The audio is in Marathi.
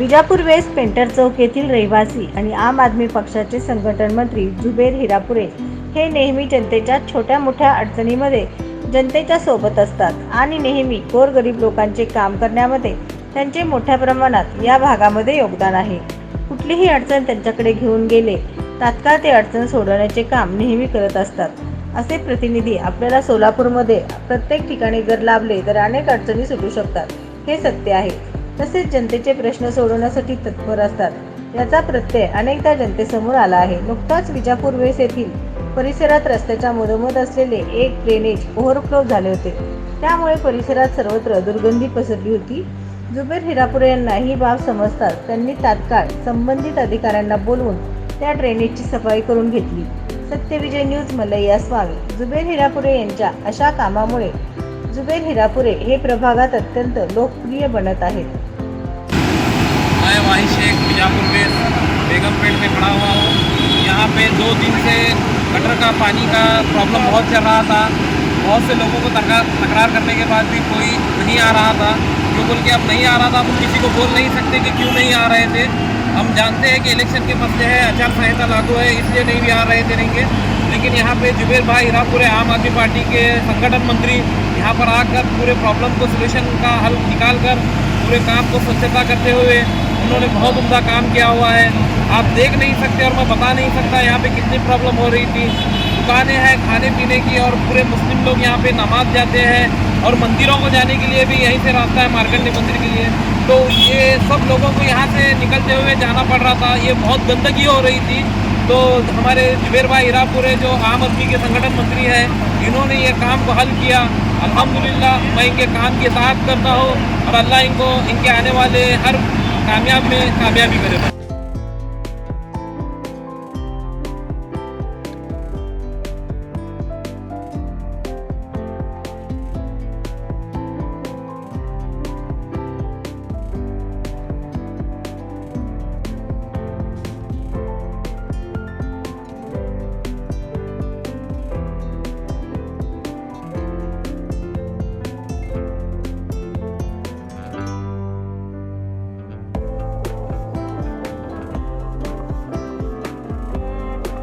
विजापूर वेस्ट पेंटर चौक येथील रहिवासी आणि आम आदमी पक्षाचे संघटन मंत्री जुबेर हिरापुरे हे नेहमी जनतेच्या छोट्या मोठ्या अडचणीमध्ये जनतेच्या सोबत असतात आणि नेहमी गोरगरीब लोकांचे काम करण्यामध्ये त्यांचे मोठ्या प्रमाणात या भागामध्ये योगदान आहे. कुठलीही अडचण त्यांच्याकडे घेऊन गेले तात्काळ ते अडचण सोडवण्याचे काम नेहमी करत असतात. असे प्रतिनिधी आपल्याला सोलापूरमध्ये प्रत्येक ठिकाणी जर लाभले तर अनेक अडचणी सुटू शकतात हे सत्य आहे. तसेच जनतेचे प्रश्न सोडवण्यासाठी तत्पर असतात. याचा प्रत्यय अनेकदा जनतेसमोर आला आहे. नुकताच विजापूर वेस येथील परिसरात रस्त्याच्या मधोमध असलेले एक ड्रेनेज ओव्हरफ्लो झाले होते. त्यामुळे परिसरात सर्वत्र दुर्गंधी पसरली होती. जुबेर हिरापुरे यांना ही बाब समजताच त्यांनी तात्काळ संबंधित अधिकाऱ्यांना बोलवून त्या ड्रेनेजची सफाई करून घेतली. सत्यविजय न्यूज मलैया स्वामी. जुबेर हिरापुरे यांच्या अशा कामामुळे जुबेर हिरापुरे हे प्रभागात अत्यंत लोकप्रिय बनत आहेत. बीजापुर के बेगमपेट में खड़ा हुआ हूँ। यहाँ पे दो दिन से गटर का, पानी का प्रॉब्लम बहुत चल रहा था। बहुत से लोगों को तकरार तकरार करने के बाद भी कोई नहीं आ रहा था। क्यों बोल के अब नहीं आ रहा था हम किसी को बोल नहीं सकते कि क्यों नहीं आ रहे थे। हम जानते हैं कि इलेक्शन के मसले है, आचार संहिता लागू है, इसलिए नहीं भी आ रहे थे रहेंगे लेकिन यहाँ पे जुबेर भाई, हीरापुरे आम आदमी पार्टी के संगठन मंत्री, यहाँ पर आकर पूरे प्रॉब्लम को सोल्यूशन का हल निकाल कर पूरे काम को स्वच्छता करते हुए उन्होंने बहुत उम्दा काम किया हुआ है। आप देख नहीं सकते और मैं बता नहीं सकता यहाँ पे कितनी प्रॉब्लम हो रही थी। दुकानें हैं खाने पीने की और पूरे मुस्लिम लोग यहाँ पे नमाज़ जाते हैं और मंदिरों को जाने के लिए भी यहीं से रास्ता है मार्कंडी मंदिर के लिए। तो ये सब लोगों को यहाँ से निकलते हुए जाना पड़ रहा था। ये बहुत गंदगी हो रही थी। तो हमारे जुबेर भाई हीरापुरे जो आम आदमी के संगठन मंत्री हैं, इन्होंने ये काम को हल किया। अल्हम्दुलिल्लाह, मैं इनके काम की ताकत करता हूँ और अल्लाह इनको, इनके आने वाले हर कामयाब में कामयाबी करे